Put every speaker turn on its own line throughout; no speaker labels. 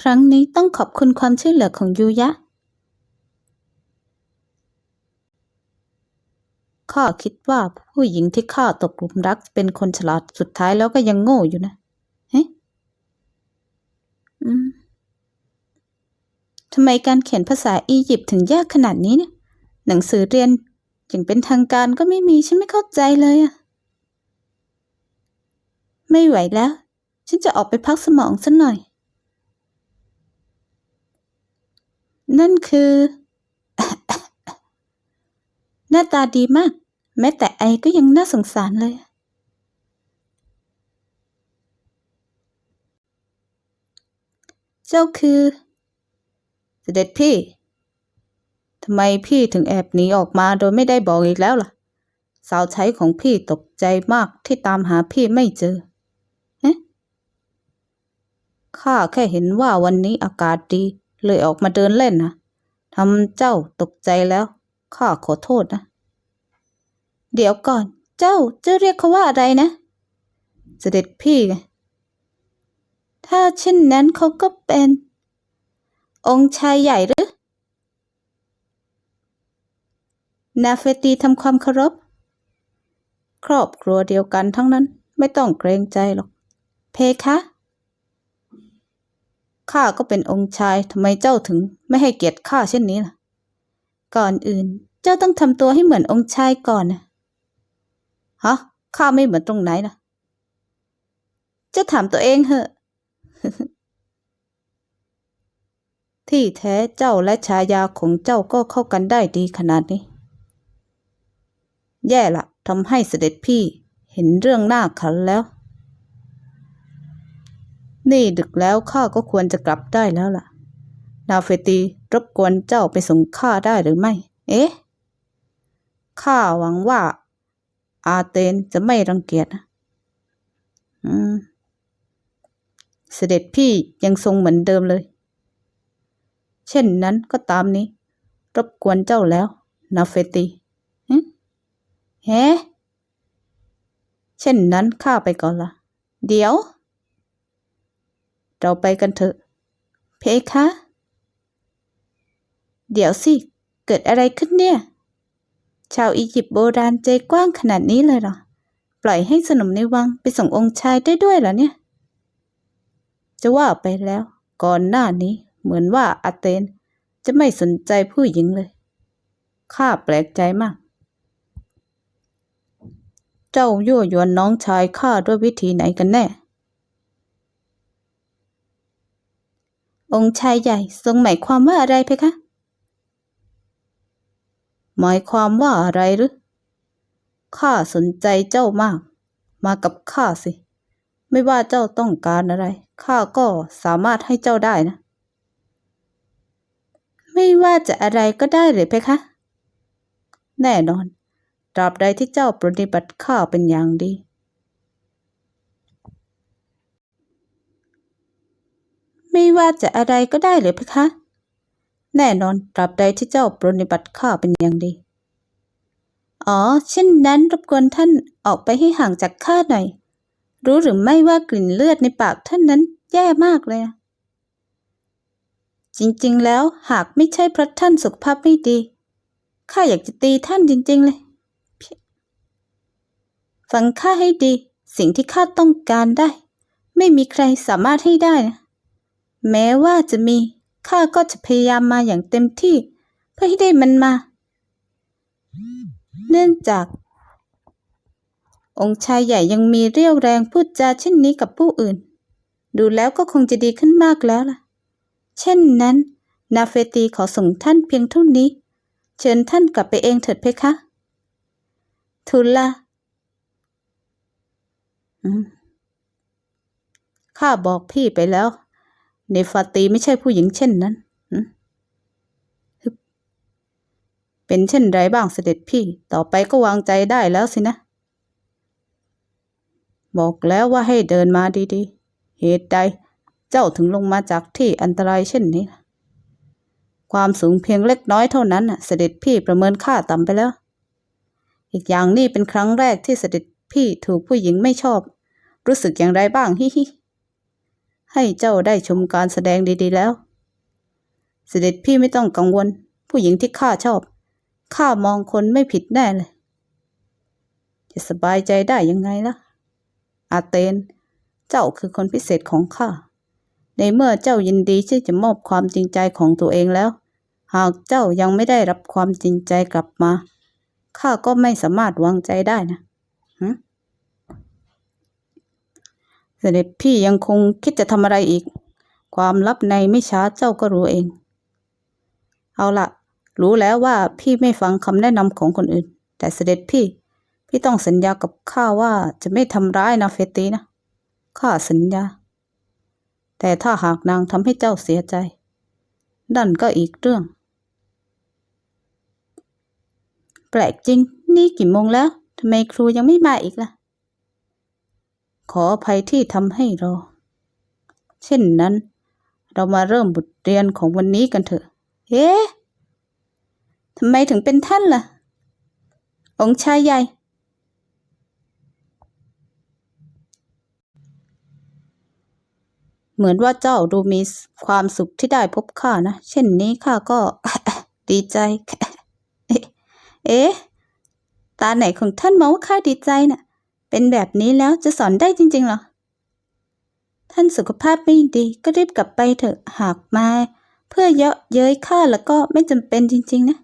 ครั้งนี้ต้องขอบคุณความช่วยเหลือของยูยะ ข้าคิดว่าผู้หญิงที่ข้าตกหลุมรักเป็นคนฉลาดสุดท้ายแล้วก็ยังโง่อยู่นะ เฮ้ทำไมการเขียนภาษาอียิปต์ถึงยากขนาดนี้เนี่ย หนังสือเรียนอย่างเป็นทางการก็ไม่มีฉันไม่เข้าใจเลยอะไม่ไหวแล้ว ฉันจะออกไปพักสมองสักหน่อย นั่นคือ หน้าตาดีมาก แม้แต่ไอก็ยังน่าสงสารเลย เจ้าคือ เสด็จพี่ทำไมพี่ถึงแอบหนีออกมาโดยไม่ได้บอกอีกแล้วล่ะ สาวใช้ของพี่ตกใจมากที่ตามหาพี่ไม่เจอเอ๊ะข้าแค่เห็นว่าวันนี้อากาศดี เลยออกมาเดินเล่นนะทำเจ้าตกใจแล้ว ข้าขอโทษนะ เดี๋ยวก่อน เจ้าจะเรียกเขาว่าอะไรนะ เสด็จพี่ไงถ้าเช่นนั้นเขาก็เป็น องค์ชายใหญ่หรือ นาเฟตีทำความเคารพ ครอบครัวเดียวกันทั้งนั้นไม่ต้องเกรงใจหรอก เพคะ ข้าก็เป็นองค์ชายทำไมเจ้าถึงไม่ให้เกียรติข้าเช่นนี้ล่ะ ก่อนอื่น เจ้าต้องทำตัวให้เหมือนองค์ชายก่อนนะฮะข้าไม่เหมือนตรงไหนนะเจ้าถามตัวเองเหอะ ที่แท้เจ้าและชายาของเจ้าก็เข้ากันได้ดีขนาดนี้ แย่ละทำให้เสด็จพี่เห็นเรื่องหน้าขันแล้ว นี่ดึกแล้วข้าก็ควรจะกลับได้แล้วล่ะ นาเฟตีรบกวนเจ้าไปส่งข้าได้หรือไม่ เอ๊ะ ข้าหวังว่า อาเตนจะไม่รังเกียจนะอืม เสด็จพี่ยังทรงเหมือนเดิมเลย เช่นนั้นก็ตามนี้ รบกวนเจ้าแล้ว นาเฟตีเฮ้เช่นนั้นข้าไปก่อนละเดี๋ยว เราไปกันเถอะ เพคะ เดี๋ยวสิ เกิดอะไรขึ้นเนี่ย ชาวอียิปต์โบราณใจกว้างขนาดนี้เลยเหรอ ปล่อยให้สนมในวังไปส่งองค์ชายได้ด้วยเหรอเนี่ย จะว่าไปแล้ว ก่อนหน้านี้เหมือนว่าอาเตนจะไม่สนใจผู้หญิงเลย ข้าแปลกใจมาก เจ้ายั่วยวนน้องชายข้าด้วยวิธีไหนกันแน่ องค์ชายใหญ่ทรงหมายความว่าอะไรเพคะ หมายความว่าอะไรหรือ ข้าสนใจเจ้ามาก มากับข้าสิ ไม่ว่าเจ้าต้องการอะไร ข้าก็สามารถให้เจ้าได้นะ ไม่ว่าจะอะไรก็ได้เลยเพคะ แน่นอนตราบใดที่เจ้าปฏิบัติข้าเป็นอย่างดี ไม่ว่าจะอะไรก็ได้เลยเพคะ แน่นอนตราบใดที่เจ้าปฏิบัติข้าเป็นอย่างดี อ๋อ เช่นนั้นรบกวนท่านออกไปให้ห่างจากข้าหน่อย รู้หรือไม่ว่ากลิ่นเลือดในปากท่านนั้นแย่มากเลยอะจริงๆ แล้วหากไม่ใช่เพราะท่านสุขภาพไม่ดี ข้าอยากจะตีท่านจริง ๆ เลย ฟังข้าให้ดี สิ่งที่ข้าต้องการได้ ไม่มีใครสามารถให้ได้นะ แม้ว่าจะมี ข้าก็จะพยายามมาอย่างเต็มที่ เพื่อให้ได้มันมา เนื่องจาก องค์ชายใหญ่ยังมีเรี่ยวแรงพูดจาเช่นนี้กับผู้อื่น ดูแล้วก็คงจะดีขึ้นมากแล้วล่ะ เช่นนั้น นาเฟตีขอส่งท่านเพียงเท่านี้ เชิญท่านกลับไปเองเถิดเพคะทูลละข้าบอกพี่ไปแล้ว เนฟาตีไม่ใช่ผู้หญิงเช่นนั้นเป็นเช่นไรบ้างเสด็จพี่ ต่อไปก็วางใจได้แล้วสินะ บอกแล้วว่าให้เดินมาดีๆ เหตุใด เจ้าถึงลงมาจากที่อันตรายเช่นนี้ ความสูงเพียงเล็กน้อยเท่านั้นน่ะเสด็จพี่ประเมินค่าต่ำไปแล้ว อีกอย่างนี่เป็นครั้งแรกที่เสด็จพี่ถูกผู้หญิงไม่ชอบ รู้สึกอย่างไรบ้างฮิฮิ ให้เจ้าได้ชมการแสดงดีๆแล้ว เสด็จพี่ไม่ต้องกังวล ผู้หญิงที่ข้าชอบข้ามองคนไม่ผิดแน่เลย จะสบายใจได้ยังไงล่ะ อาเตน เจ้าคือคนพิเศษของข้า ในเมื่อเจ้ายินดีที่จะมอบความจริงใจของตัวเองแล้ว หากเจ้ายังไม่ได้รับความจริงใจกลับมา ข้าก็ไม่สามารถวางใจได้นะหึ เสด็จพี่ยังคงคิดจะทำอะไรอีก ความลับในไม่ช้าเจ้าก็รู้เอง เอาละรู้แล้วว่าพี่ไม่ฟังคำแนะนำของคนอื่น แต่เสด็จพี่ พี่ต้องสัญญากับข้าว่าจะไม่ทำร้ายนาเฟตีนะข้าสัญญา แต่ถ้าหากนางทำให้เจ้าเสียใจ นั่นก็อีกเรื่อง แปลกจริง นี่กี่โมงแล้วทำไมครูยังไม่มาอีกล่ะ ขออภัยที่ทำให้รอ เช่นนั้น เรามาเริ่มบทเรียนของวันนี้กันเถอะ เอ๊ะทำไมถึงเป็นท่านล่ะ องค์ชายใหญ่ เหมือนว่าเจ้าดูมีความสุขที่ได้พบข้านะ เช่นนี้ข้าก็ดีใจ เอ๊ะ ตาไหนของท่านมองว่าข้าดีใจน่ะ เป็นแบบนี้แล้วจะสอนได้จริงๆหรอ ท่านสุขภาพไม่ดีก็รีบกลับไปเถอะหากมา เพื่อเยาะเย้ยข้าแล้วก็ไม่จำเป็นจริงๆนะ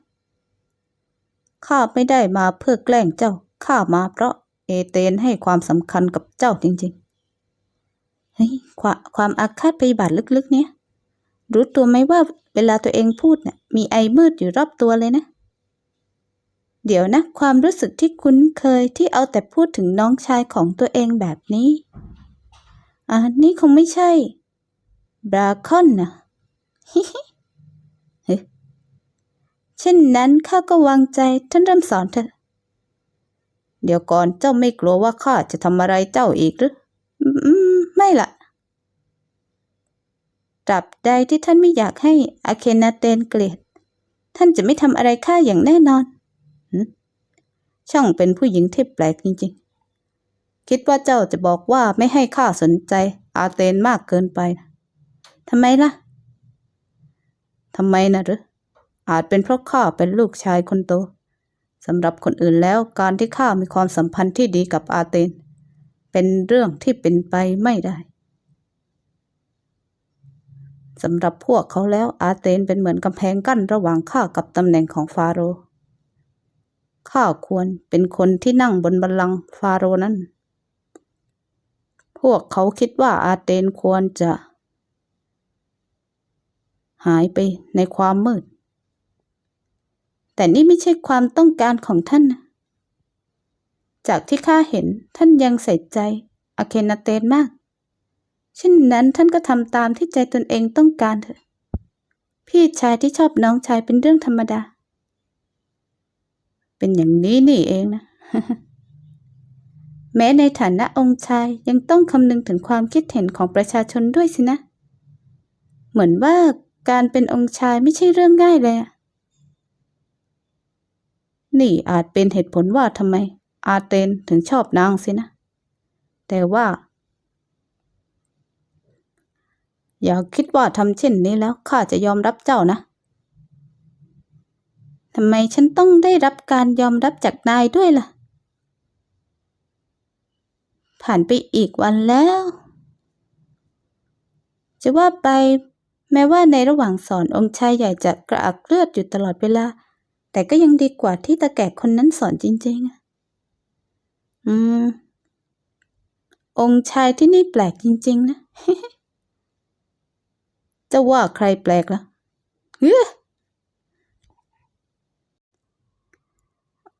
ข้าไม่ได้มาเพื่อแกล้งเจ้า ข้ามาเพราะเอเตนให้ความสำคัญกับเจ้าจริงๆ เฮ้ยความความอาฆาตพยาบาทลึกๆ เนี่ย รู้ตัวไหมว่าเวลาตัวเองพูดเน่ะมีไอมืดอยู่รอบตัวเลยนะ เดี๋ยวนะ ความรู้สึกที่คุ้นเคยที่เอาแต่พูดถึงน้องชายของตัวเองแบบนี้ อ่านี่คงไม่ใช่บราคอนนะฮิฮิเฮ้เช่นนั้นข้าก็วางใจท่านเริ่มสอนเถอะ เดี๋ยวก่อนเจ้าไม่กลัวว่าข้าจะทำอะไรเจ้าอีกหรือไม่ล่ะตราบใดที่ท่านไม่อยากให้อาเคนาเตนเกลียด ท่านจะไม่ทำอะไรข้าอย่างแน่นอน ช่างเป็นผู้หญิงที่แปลกจริงๆ คิดว่าเจ้าจะบอกว่าไม่ให้ข้าสนใจอาเตนมากเกินไปนะทำไมล่ะทำไมนะหรือ อาจเป็นเพราะข้าเป็นลูกชายคนโตสำหรับคนอื่นแล้วการที่ข้ามีความสัมพันธ์ที่ดีกับอาเตน เป็นเรื่องที่เป็นไปไม่ได้สำหรับพวกเขาแล้วอาเตนเป็นเหมือนกำแพงกั้นระหว่างข้ากับตำแหน่งของฟาโรห์ ข้าควรเป็นคนที่นั่งบนบัลลังก์ฟาโรนั้น พวกเขาคิดว่าอาเตนควรจะ หายไปในความมืด แต่นี่ไม่ใช่ความต้องการของท่านนะจากที่ข้าเห็นท่านยังใส่ใจอาเคนาเตนมาก เช่นนั้นท่านก็ทำตามที่ใจตนเองต้องการเถอะ พี่ชายที่ชอบน้องชายเป็นเรื่องธรรมดา เป็นอย่างนี้นี่เองนะ แม้ในฐานะองค์ชายยังต้องคำนึงถึงความคิดเห็นของประชาชนด้วยสินะ เหมือนว่าการเป็นองค์ชายไม่ใช่เรื่องง่ายเลยนี่อาจเป็นเหตุผลว่าทำไม อาเตนถึงชอบนางสินะ แต่ว่า อย่าคิดว่าทำเช่นนี้แล้วข้าจะยอมรับเจ้านะ ทำไมฉันต้องได้รับการยอมรับจากนายด้วยล่ะ ผ่านไปอีกวันแล้ว จะว่าไป แม้ว่าในระหว่างสอนองค์ชายใหญ่จะกระอักเลือดอยู่ตลอดเวลา แต่ก็ยังดีกว่าที่ตาแก่คนนั้นสอนจริงๆอะอืม องค์ชายที่นี่แปลกจริง ๆ นะจะว่าใครแปลกล่ะเฮ้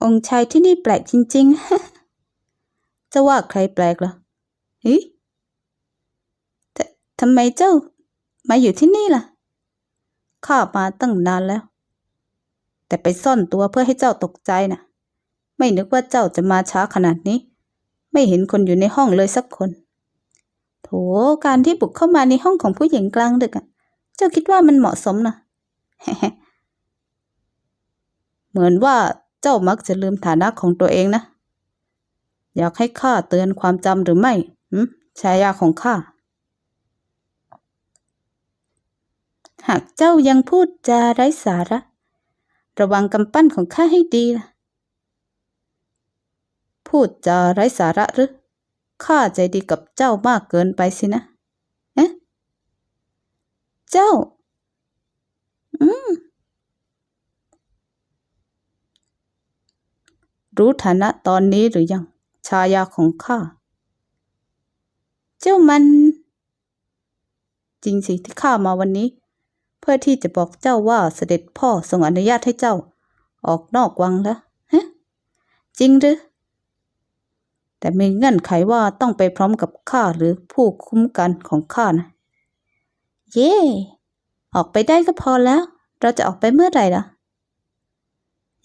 องค์ชายที่นี่แปลกจริงๆ จะว่าใครแปลกล่ะเฮ้ยททำไมเจ้า มาอยู่ที่นี่ล่ะ ข้ามาตั้งนานแล้ว แต่ไปซ่อนตัวเพื่อให้เจ้าตกใจน่ะ ไม่นึกว่าเจ้าจะมาช้าขนาดนี้ ไม่เห็นคนอยู่ในห้องเลยสักคน โถการที่บุกเข้ามาในห้องของผู้หญิงกลางดึกอะเจ้าคิดว่ามันเหมาะสมนะเหมือนว่า เจ้ามักจะลืมฐานะของตัวเองนะ อยากให้ข้าเตือนความจำหรือไม่หืมชายาของข้า หากเจ้ายังพูดจาไร้สาระ ระวังกำปั้นของข้าให้ดีล่ะ พูดจาไร้สาระหรือข้าใจดีกับเจ้ามากเกินไปสินะเอ๊ะเจ้า อืม รู้ฐานะตอนนี้หรือยัง ชายาของข้า เจ้ามัน จริงสิที่ข้ามาวันนี้ เพื่อที่จะบอกเจ้าว่าเสด็จพ่อทรงอนุญาตให้เจ้า ออกนอกวังแล้วฮะจริงหรือแต่มีเงื่อนไขว่าต้องไปพร้อมกับข้าหรือผู้คุ้มกันของข้านะ เย่ออกไปได้ก็พอแล้ว เราจะออกไปเมื่อไหร่ล่ะ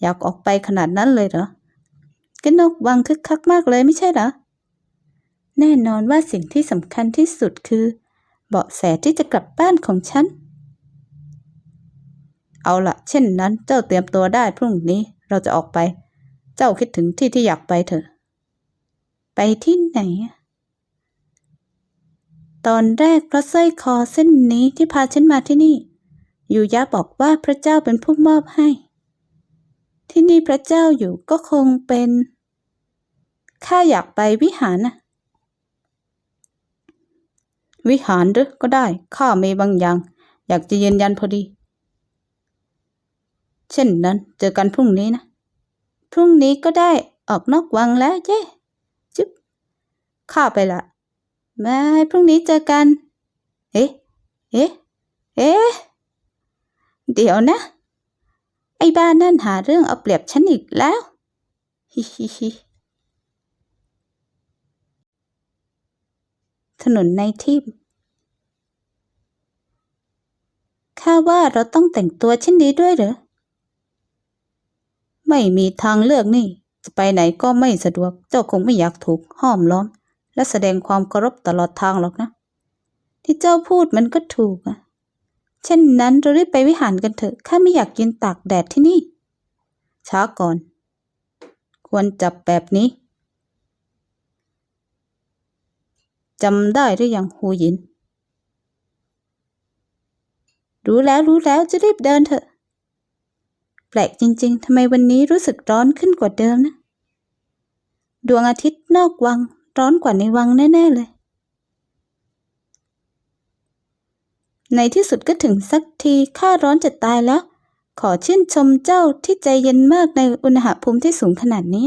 อยากออกไปขนาดนั้นเลยเหรอ ก็นกวังคึกคักมากเลยไม่ใช่เหรอ แน่นอนว่าสิ่งที่สำคัญที่สุดคือ เบาะแสที่จะกลับบ้านของฉัน เอาละเช่นนั้นเจ้าเตรียมตัวได้พรุ่งนี้เราจะออกไป เจ้าคิดถึงที่ที่อยากไปเถอะ ไปที่ไหน ตอนแรกเพราะสร้อยคอเส้นนี้ที่พาฉันมาที่นี่ ยูยะบอกว่าพระเจ้าเป็นผู้มอบให้ ที่นี่พระเจ้าอยู่ก็คงเป็น ข้าอยากไปวิหารนะวิหารหรือก็ได้ ข้ามีบางอย่าง อยากจะยืนยันพอดี เช่นนั้น เจอกันพรุ่งนี้นะ พรุ่งนี้ก็ได้ออกนอกวังแล้วเย้จุ๊บข้าไปละบาพรุ่งนี้เจอกัน เอ๊ะ เอ๊ะ เอ๊ะ เดี๋ยวนะ ไอ้บ้านนั่นหาเรื่องเอาเปรียบฉันอีกแล้ว ฮิฮิฮิถนนในที่ข้าว่าเราต้องแต่งตัวเช่นนี้ด้วยเหรอ ไม่มีทางเลือกนี่ จะไปไหนก็ไม่สะดวก เจ้าคงไม่อยากถูกห้อมล้อม และแสดงความเคารพตลอดทางหรอกนะ ที่เจ้าพูดมันก็ถูกอะ เช่นนั้นเรารีบไปวิหารกันเถอะ ข้าไม่อยากยืนตากแดดที่นี่ ช้าก่อน ควรจับแบบนี้จำได้หรือยังหูหยิน รู้แล้วรู้แล้วจะรีบเดินเถอะ แปลกจริง ๆทำไมวันนี้รู้สึกร้อนขึ้นกว่าเดิมนะ ดวงอาทิตย์นอกวังร้อนกว่าในวังแน่ ๆ เลย ในที่สุดก็ถึงสักทีข้าร้อนจะตายแล้ว ขอชื่นชมเจ้าที่ใจเย็นมากในอุณหภูมิที่สูงขนาดนี้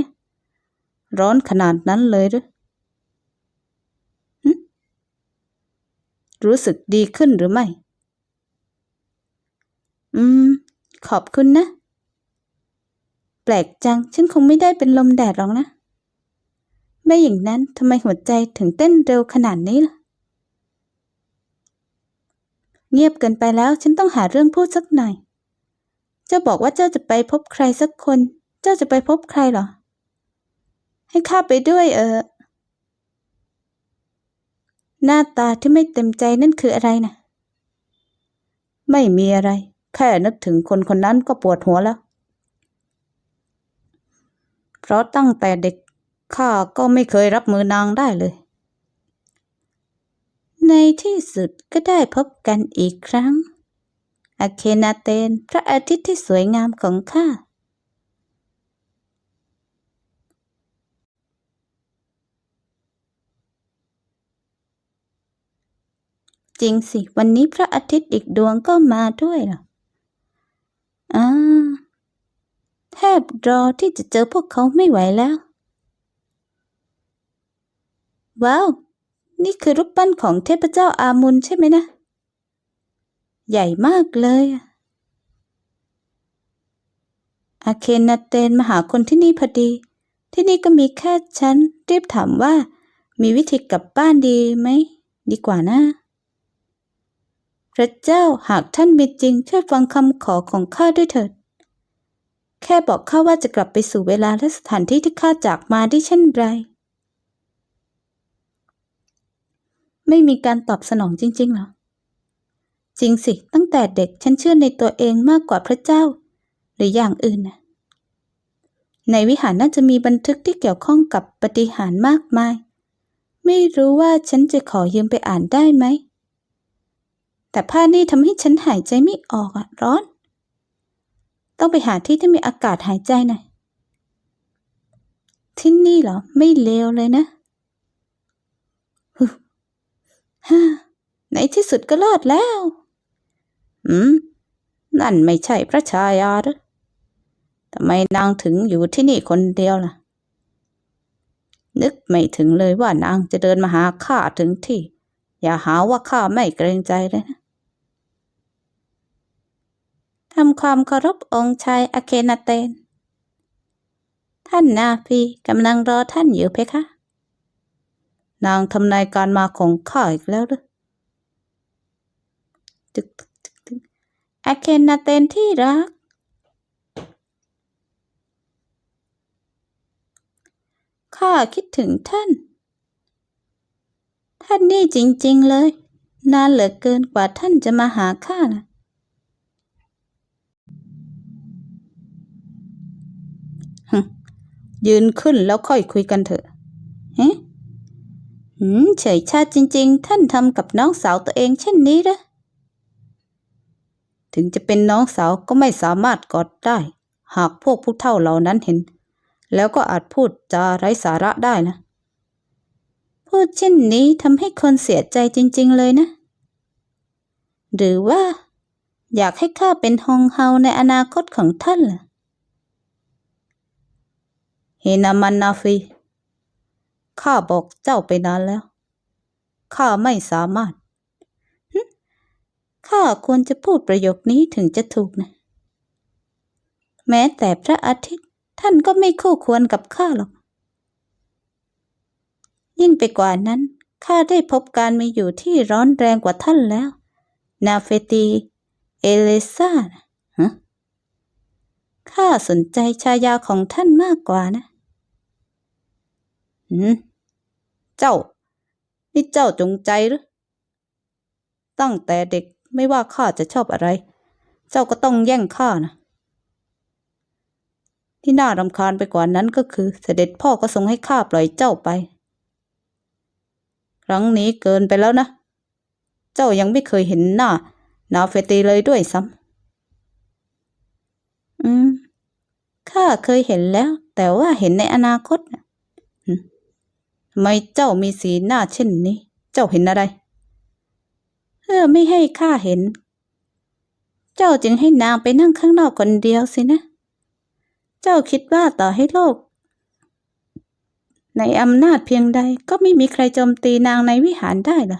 ร้อนขนาดนั้นเลยหรือหึรู้สึกดีขึ้นหรือไม่ อืม ขอบคุณนะ แปลกจัง ฉันคงไม่ได้เป็นลมแดดหรอกนะ ไม่อย่างนั้นทำไมหัวใจถึงเต้นเร็วขนาดนี้ล่ะ เงียบเกินไปแล้วฉันต้องหาเรื่องพูดสักหน่อย เจ้าบอกว่าเจ้าจะไปพบใครสักคน เจ้าจะไปพบใครเหรอ ให้ข้าไปด้วยเออ หน้าตาที่ไม่เต็มใจนั่นคืออะไรนะไม่มีอะไร แค่นึกถึงคนคนนั้นก็ปวดหัวแล้ว เพราะตั้งแต่เด็กข้าก็ไม่เคยรับมือนางได้เลย ในที่สุดก็ได้พบกันอีกครั้ง อาเคนาเตนพระอาทิตย์ที่สวยงามของข้า จริงสิ วันนี้พระอาทิตย์อีกดวงก็มาด้วยเหรออ่าแทบรอที่จะเจอพวกเขาไม่ไหวแล้ว ว้าว นี่คือรูปปั้นของเทพเจ้าอามุนใช่ไหมนะ ใหญ่มากเลยอาเคนนาเตนมาหาคนที่นี่พอดี ที่นี่ก็มีแค่ฉันรีบถามว่า มีวิธีกลับบ้านดีไหม ดีกว่านะ พระเจ้าหากท่านมีจริงช่วยฟังคำขอของข้าด้วยเถิด แค่บอกข้าว่าจะกลับไปสู่เวลาและสถานที่ที่ข้าจากมาได้เช่นไร ไม่มีการตอบสนองจริงๆหรอ จริงสิ ตั้งแต่เด็กฉันเชื่อในตัวเองมากกว่าพระเจ้า หรืออย่างอื่นนะในวิหารน่าจะมีบันทึกที่เกี่ยวข้องกับปฏิหารมากมาย ไม่รู้ว่าฉันจะขอยืมไปอ่านได้ไหม แต่ผ้านี่ทำให้ฉันหายใจไม่ออกอะร้อน ต้องไปหาที่ที่มีอากาศหายใจหน่อยที่นี่เหรอ ไม่เลวเลยนะ ฮ่าในที่สุดก็รอดแล้ว อืม นั่นไม่ใช่พระชายาหรือทำไมนางถึงอยู่ที่นี่คนเดียวล่ะ นึกไม่ถึงเลยว่านางจะเดินมาหาข้าถึงที่ อย่าหาว่าข้าไม่เกรงใจเลยนะทำความเคารพองค์ชายอาเคนาเตน ท่านนาฟีกำลังรอท่านอยู่เพคะ นางทำนายการมาของข้าอีกแล้วหรือตึกตึกตึกตึกอาเคนนาเตนที่รัก ข้าคิดถึงท่าน ท่านนี่จริง ๆ เลย นานเหลือเกินกว่าท่านจะมาหาข้านะยืนขึ้นแล้วค่อยคุยกันเถอะ หืมเฉยชาจริง ๆ ท่านทำกับน้องสาวตัวเองเช่นนี้เหรอถึงจะเป็นน้องสาวก็ไม่สามารถกอดได้ หากพวกผู้เฒ่าเหล่านั้นเห็น แล้วก็อาจพูดจาไร้สาระได้นะ พูดเช่นนี้ทำให้คนเสียใจจริง ๆ เลยนะ หรือว่า อยากให้ข้าเป็นฮองเฮาในอนาคตของท่านล่ะเฮนามันนาฟี ข้าบอกเจ้าไปนานแล้ว ข้าไม่สามารถข้าควรจะพูดประโยคนี้ถึงจะถูกนะ แม้แต่พระอาทิตย์ท่านก็ไม่คู่ควรกับข้าหรอก ยิ่งไปกว่านั้นข้าได้พบการมีอยู่ที่ร้อนแรงกว่าท่านแล้ว นาเฟตี เอเลซ่านะฮะข้าสนใจชายาของท่านมากกว่านะ หืมเจ้า นี่เจ้าจงใจหรือ ตั้งแต่เด็กไม่ว่าข้าจะชอบอะไร เจ้าก็ต้องแย่งข้านะ ที่น่ารำคาญไปกว่านั้นก็คือ เสด็จพ่อก็ทรงให้ข้าปล่อยเจ้าไป ครั้งนี้เกินไปแล้วนะ เจ้ายังไม่เคยเห็นหน้านาเฟตีเลยด้วยซ้ำอืมข้าเคยเห็นแล้ว แต่ว่าเห็นในอนาคตนะ ทำไมเจ้ามีสีหน้าเช่นนี้ เจ้าเห็นอะไรเพื่อไม่ให้ข้าเห็น เจ้าจึงให้นางไปนั่งข้างนอกคนเดียวสินะ เจ้าคิดว่าต่อให้โลก ในอำนาจเพียงใดก็ไม่มีใครโจมตีนางในวิหารได้ล่ะ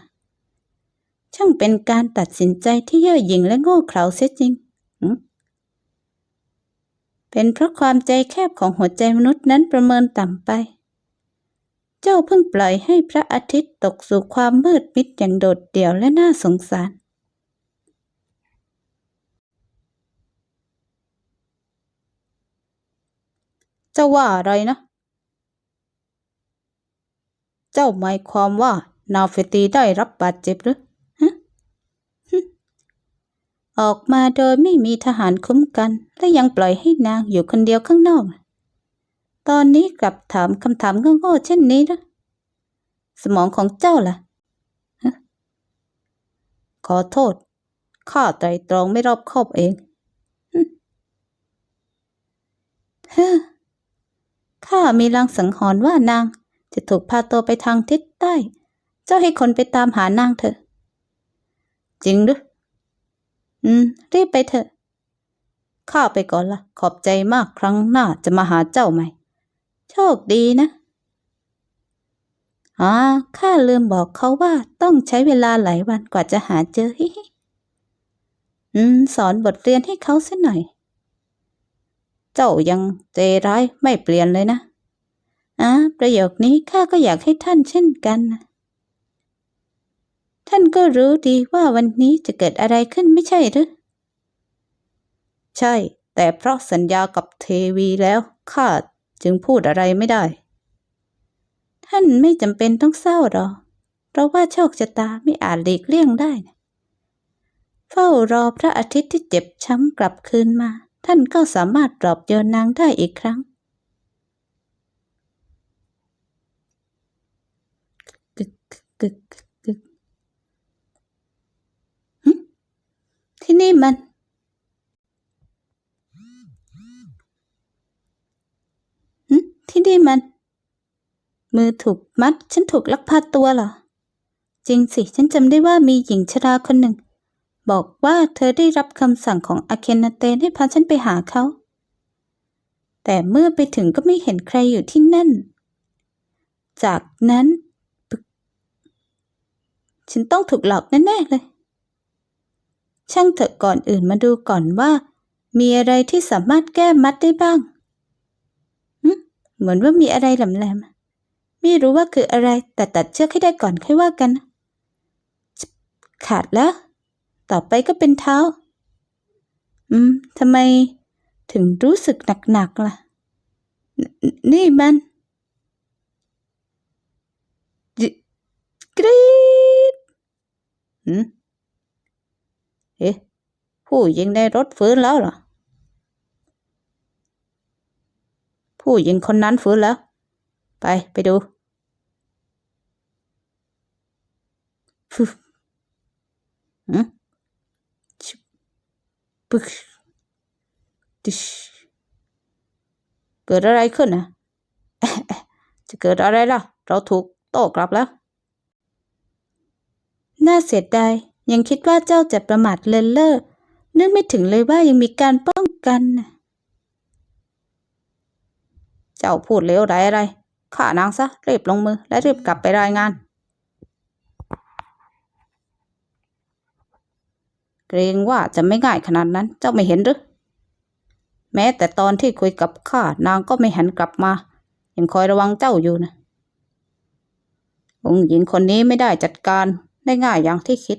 ช่างเป็นการตัดสินใจที่เย่อหยิ่งและโง่เขลาเสียจริง เป็นเพราะความใจแคบของหัวใจมนุษย์นั้นประเมินต่ำไป เจ้าเพิ่งปล่อยให้พระอาทิตย์ตกสู่ความมืดมิดอย่างโดดเดี่ยวและน่าสงสาร เจ้าว่าอะไรนะ เจ้าหมายความว่านาเฟตีได้รับบาดเจ็บหรือฮะออกมาโดยไม่มีทหารคุ้มกัน และยังปล่อยให้นางอยู่คนเดียวข้างนอก ตอนนี้กลับถามคำถามโง่ๆเช่นนี้นะ สมองของเจ้าล่ะ ขอโทษ ข้าไตรตรองไม่รอบคอบเองฮึข้ามีลางสังหรณ์ว่านาง จะถูกพาตัวไปทางทิศใต้ เจ้าให้คนไปตามหานางเถอะ จริงหรือ อืม รีบไปเถอะ ข้าไปก่อนละ ขอบใจมากครั้งหน้าจะมาหาเจ้าใหม่ โชคดีนะอ่าข้าลืมบอกเขาว่าต้องใช้เวลาหลายวันกว่าจะหาเจอฮิฮิอืม สอนบทเรียนให้เขาสักหน่อย เจ้ายังเจร้ายไม่เปลี่ยนเลยนะอ่าประโยคนี้ข้าก็อยากให้ท่านเช่นกันนะท่านก็รู้ดีว่าวันนี้จะเกิดอะไรขึ้นไม่ใช่หรือ ใช่ แต่เพราะสัญญากับเทวีแล้วข้า จึงพูดอะไรไม่ได้ ท่านไม่จำเป็นต้องเศร้าหรอกเพราะว่าโชคชะตาไม่อาจหลีกเลี่ยงได้นะเฝ้ารอพระอาทิตย์ที่เจ็บช้ำกลับคืนมา ท่านก็สามารถปลอบโยนนางได้อีกครั้ง กึกกึกกึกกึกหึนี่มัน หึ ที่มัน มือถูกมัด ฉันถูกลักพาตัวเหรอ จริงสิ ฉันจำได้ว่ามีหญิงชราคนหนึ่ง บอกว่าเธอได้รับคำสั่งของอาเคนนาเตนให้พาฉันไปหาเขา แต่เมื่อไปถึงก็ไม่เห็นใครอยู่ที่นั่น จากนั้น ฉันต้องถูกหลอกแน่ๆเลย ช่างเถอะก่อนอื่นมาดูก่อนว่ามีอะไรที่สามารถแก้มัดได้บ้าง เหมือนว่ามีอะไรแหลมๆ ไม่รู้ว่าคืออะไร แต่ตัดเชือกให้ได้ก่อนค่อยว่ากัน ขาดแล้ว ต่อไปก็เป็นเท้า อืมทำไมถึงรู้สึกหนักๆล่ะนนี่มันจิกรีดหืมเอ๊ะผู้หญิงในรถฟื้นแล้วเหรอ ผู้หญิงคนนั้นฟื้นแล้ว ไปไปดูฟึหืมชิบปึ๊กดิชเกิดอะไรขึ้นนะจะเกิดอะไรล่ะ เราถูกโต้กลับแล้ว น่าเสียดายยังคิดว่าเจ้าจะประมาทเลินเล่อนึกไม่ถึงเลยว่ายังมีการป้องกันน่ะ เจ้าพูดเลวร้อะไรข้านางซะรีบลงมือและรีบกลับไปรายงาน เกรงว่าจะไม่ง่ายขนาดนั้น เจ้าไม่เห็นหรือแม้แต่ตอนที่คุยกับข้านางก็ไม่หันกลับมา ยังคอยระวังเจ้าอยู่นะองค์หญิงคนนี้ไม่ได้จัดการได้ง่ายอย่างที่คิด